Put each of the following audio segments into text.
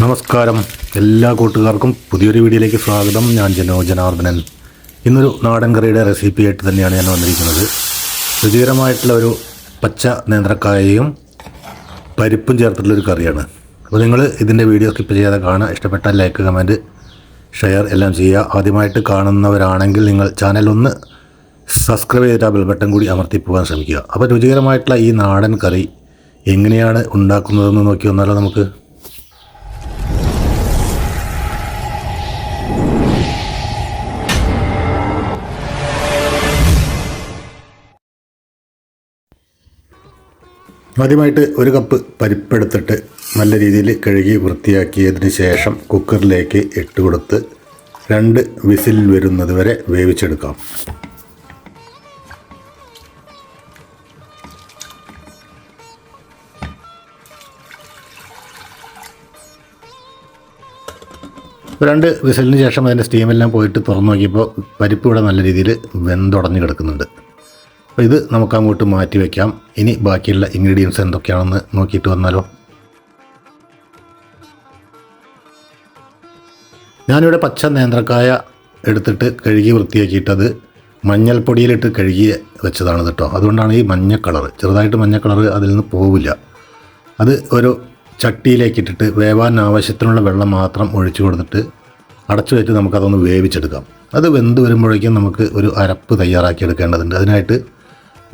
നമസ്കാരം. എല്ലാ കൂട്ടുകാർക്കും പുതിയൊരു വീഡിയോയിലേക്ക് സ്വാഗതം. ഞാൻ ജനോ ജനാർദ്ദനൻ. ഇന്നൊരു നാടൻ കറിയുടെ റെസിപ്പി ആയിട്ട് തന്നെയാണ് ഞാൻ വന്നിരിക്കുന്നത്. രുചികരമായിട്ടുള്ള ഒരു പച്ച നേന്ത്രക്കായയും പരിപ്പും ചേർത്തിട്ടുള്ളൊരു കറിയാണ്. അപ്പോൾ നിങ്ങൾ ഇതിന്റെ വീഡിയോ സ്കിപ്പ് ചെയ്യാതെ കാണുക. ഇഷ്ടപ്പെട്ട ലൈക്ക് കമന്റ് ഷെയർ എല്ലാം ചെയ്യുക. ആദ്യമായിട്ട് കാണുന്നവരാണെങ്കിൽ നിങ്ങൾ ചാനൽ ഒന്ന് സബ്സ്ക്രൈബ് ചെയ്തിട്ട് ആ ബെൽ ബട്ടൺ കൂടി അമർത്തി പോകാൻ ശ്രമിക്കുക. അപ്പോൾ രുചികരമായിട്ടുള്ള ഈ നാടൻ കറി എങ്ങനെയാണ് ഉണ്ടാക്കുന്നതെന്ന് നോക്കി വന്നാലോ നമുക്ക് ആദ്യമായിട്ട് ഒരു കപ്പ് പരിപ്പെടുത്തിട്ട് നല്ല രീതിയിൽ കഴുകി വൃത്തിയാക്കിയതിന് ശേഷം കുക്കറിലേക്ക് ഇട്ട് കൊടുത്ത് രണ്ട് വിസിൽ വരുന്നത് വരെ വേവിച്ചെടുക്കാം. രണ്ട് വിസിലിന് ശേഷം അതിന്റെ സ്റ്റീമെല്ലാം പോയിട്ട് തുറന്നു നോക്കിയപ്പോൾ പരിപ്പ് ഇവിടെ നല്ല രീതിയിൽ വെന്തുടഞ്ഞ് കിടക്കുന്നുണ്ട്. അപ്പോൾ ഇത് നമുക്ക് അങ്ങോട്ട് മാറ്റി വയ്ക്കാം ഇനി ബാക്കിയുള്ള ഇൻഗ്രീഡിയൻസ് എന്തൊക്കെയാണെന്ന് നോക്കിയിട്ട് വന്നാലോ. ഞാനിവിടെ പച്ച നേന്ത്രക്കായ എടുത്തിട്ട് കഴുകി വൃത്തിയാക്കിയിട്ടത് മഞ്ഞൾപ്പൊടിയിലിട്ട് കഴുകി വെച്ചതാണ് കേട്ടോ അതുകൊണ്ടാണ് ഈ മഞ്ഞ കളർ ചെറുതായിട്ട് മഞ്ഞ കളർ അതിൽ നിന്ന് പോവില്ല. അത് ഒരു ചട്ടിയിലേക്ക് ഇട്ടിട്ട് വേവാൻ ആവശ്യത്തിനുള്ള വെള്ളം മാത്രം ഒഴിച്ചു കൊടുത്തിട്ട് അടച്ചു വെച്ച് നമുക്കതൊന്ന് വേവിച്ചെടുക്കാം. അത് വെന്ത് വരുമ്പോഴേക്കും നമുക്ക് ഒരു അരപ്പ് തയ്യാറാക്കി എടുക്കേണ്ടതുണ്ട്. അതിനായിട്ട്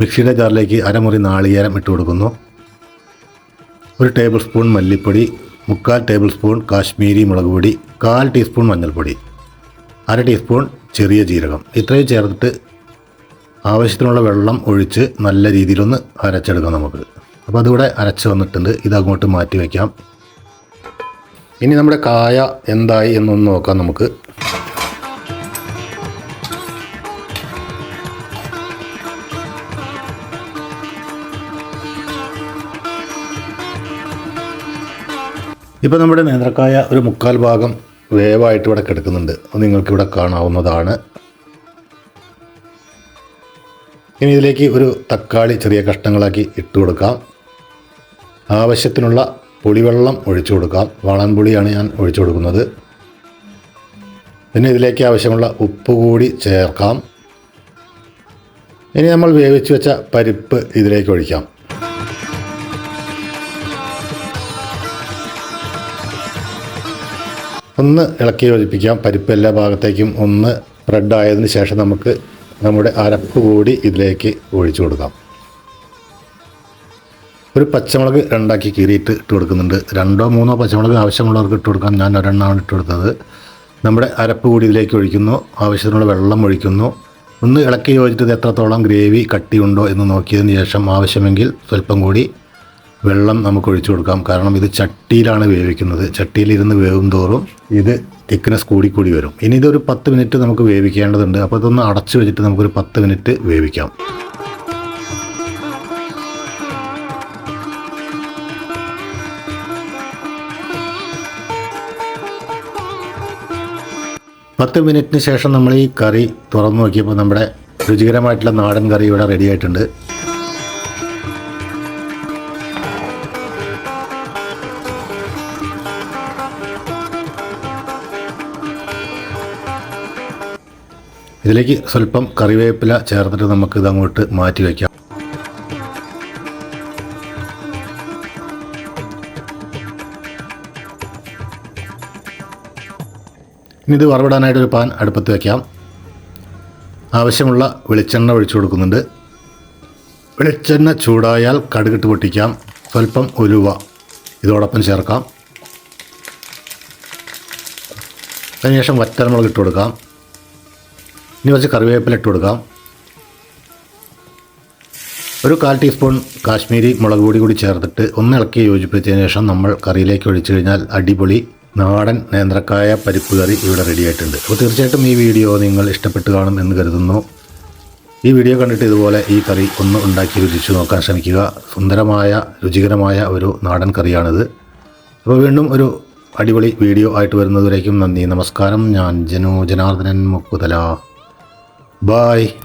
മിക്സിയുടെ ജാറിലേക്ക് അരമുറി നാളികേരം ഇട്ട് കൊടുക്കുന്നു. ഒരു ടേബിൾ സ്പൂൺ മല്ലിപ്പൊടി മുക്കാൽ ടേബിൾ സ്പൂൺ കാശ്മീരി മുളക് പൊടി കാൽ ടീസ്പൂൺ മഞ്ഞൾപ്പൊടി അര ടീസ്പൂൺ ചെറിയ ജീരകം. ഇത്രയും ചേർത്തിട്ട് ആവശ്യത്തിനുള്ള വെള്ളം ഒഴിച്ച് നല്ല രീതിയിലൊന്ന് അരച്ചെടുക്കാം നമുക്ക്. അപ്പോൾ അതിവിടെ അരച്ച് വന്നിട്ടുണ്ട്. ഇത് അങ്ങോട്ട് മാറ്റി വയ്ക്കാം. ഇനി നമ്മുടെ കായ എന്തായി എന്നൊന്ന് നോക്കാം നമുക്ക്. ഇപ്പോൾ നമ്മുടെ നേന്ത്രക്കായ ഒരു മുക്കാൽ ഭാഗം വേവായിട്ട് ഇവിടെ കിടക്കുന്നുണ്ട്. നിങ്ങൾക്കിവിടെ കാണാവുന്നതാണ്. ഇനി ഇതിലേക്ക് ഒരു തക്കാളി ചെറിയ കഷ്ണങ്ങളാക്കി ഇട്ട് കൊടുക്കാം. ആവശ്യത്തിനുള്ള പുളിവെള്ളം ഒഴിച്ചു കൊടുക്കാം. വാളൻപുളിയാണ് ഞാൻ ഒഴിച്ചു കൊടുക്കുന്നത്. പിന്നെ ഇതിലേക്ക് ആവശ്യമുള്ള ഉപ്പ് കൂടി ചേർക്കാം. ഇനി നമ്മൾ വേവിച്ച് വെച്ച പരിപ്പ് ഇതിലേക്ക് ഒഴിക്കാം. ഒന്ന് ഇളക്കി യോജിപ്പിക്കാം. പരിപ്പ് എല്ലാ ഭാഗത്തേക്കും ഒന്ന് ആയതിനു ശേഷം നമുക്ക് നമ്മുടെ അരപ്പ് കൂടി ഇതിലേക്ക് ഒഴിച്ചു കൊടുക്കാം. ഒരു പച്ചമുളക് രണ്ടാക്കി കീറിയിട്ട് ഇട്ട് കൊടുക്കുന്നുണ്ട്. രണ്ടോ മൂന്നോ പച്ചമുളക് ആവശ്യമുള്ളവർക്ക് ഇട്ട് കൊടുക്കാം. ഞാൻ ഒരെണ്ണമാണ് ഇട്ട് കൊടുത്തത്. നമ്മുടെ അരപ്പ് കൂടി ഇതിലേക്ക് ഒഴിക്കുന്നു. ആവശ്യത്തിനുള്ള വെള്ളം ഒഴിക്കുന്നു. ഒന്ന് ഇളക്കി യോജിച്ചത് എത്രത്തോളം ഗ്രേവി കട്ടിയുണ്ടോ എന്ന് നോക്കിയതിന് ശേഷം ആവശ്യമെങ്കിൽ സ്വല്പം കൂടി വെള്ളം നമുക്ക് ഒഴിച്ചു കൊടുക്കാം. കാരണം ഇത് ചട്ടിയിലാണ് വേവിക്കുന്നത്. ചട്ടിയിലിരുന്ന് വേവും തോറും ഇത് തിക്നെസ് കൂടി കൂടി വരും. ഇനി ഇതൊരു പത്ത് മിനിറ്റ് നമുക്ക് വേവിക്കേണ്ടതുണ്ട്. അപ്പോൾ ഇതൊന്ന് അടച്ചു വെച്ചിട്ട് നമുക്കൊരു പത്ത് മിനിറ്റ് വേവിക്കാം. പത്ത് മിനിറ്റിന് ശേഷം നമ്മൾ ഈ കറി തുറന്നു നോക്കിയപ്പോൾ നമ്മുടെ രുചികരമായിട്ടുള്ള നാടൻ കറി ഇവിടെ റെഡി ആയിട്ടുണ്ട്. ഇതിലേക്ക് സ്വല്പം കറിവേപ്പില ചേർത്തിട്ട് നമുക്ക് ഇത് അങ്ങോട്ട് മാറ്റി വയ്ക്കാം. ഇനി ഇത് വറവിടാനായിട്ടൊരു പാൻ അടുപ്പത്ത് വയ്ക്കാം ആവശ്യമുള്ള വെളിച്ചെണ്ണ ഒഴിച്ചു കൊടുക്കുന്നുണ്ട്. വെളിച്ചെണ്ണ ചൂടായാൽ കടുകിട്ട് പൊട്ടിക്കാം. സ്വല്പം ഉലുവ. ഇതോടൊപ്പം ചേർക്കാം. അതിനുശേഷം വറ്റൽമുളക് ഇട്ട് കൊടുക്കാം. ഇനി കുറച്ച് കറിവേപ്പില ഇട്ട് കൊടുക്കാം. ഒരു കാൽ ടീസ്പൂൺ കാശ്മീരി മുളക് പൊടി കൂടി ചേർത്തിട്ട് ഒന്ന് ഇളക്കി യോജിപ്പിച്ചതിന് ശേഷം നമ്മൾ കറിയിലേക്ക് ഒഴിച്ചു കഴിഞ്ഞാൽ അടിപൊളി നാടൻ നേന്ത്രക്കായ പരിപ്പ് കറി ഇവിടെ റെഡി ആയിട്ടുണ്ട്. അപ്പോൾ തീർച്ചയായിട്ടും ഈ വീഡിയോ നിങ്ങൾ ഇഷ്ടപ്പെട്ട് കാണും എന്ന് കരുതുന്നു. ഈ വീഡിയോ കണ്ടിട്ട് ഇതുപോലെ ഈ കറി ഒന്ന് ഉണ്ടാക്കി രുചിച്ചു നോക്കാൻ ശ്രമിക്കുക. സുന്ദരമായ രുചികരമായ ഒരു നാടൻ കറിയാണിത്. അപ്പോൾ വീണ്ടും ഒരു അടിപൊളി വീഡിയോ ആയിട്ട് വരുന്നതുവരേക്കും നന്ദി. നമസ്കാരം. ഞാൻ ജനു ജനാർദ്ദനൻ മുക്കുതല. Bye.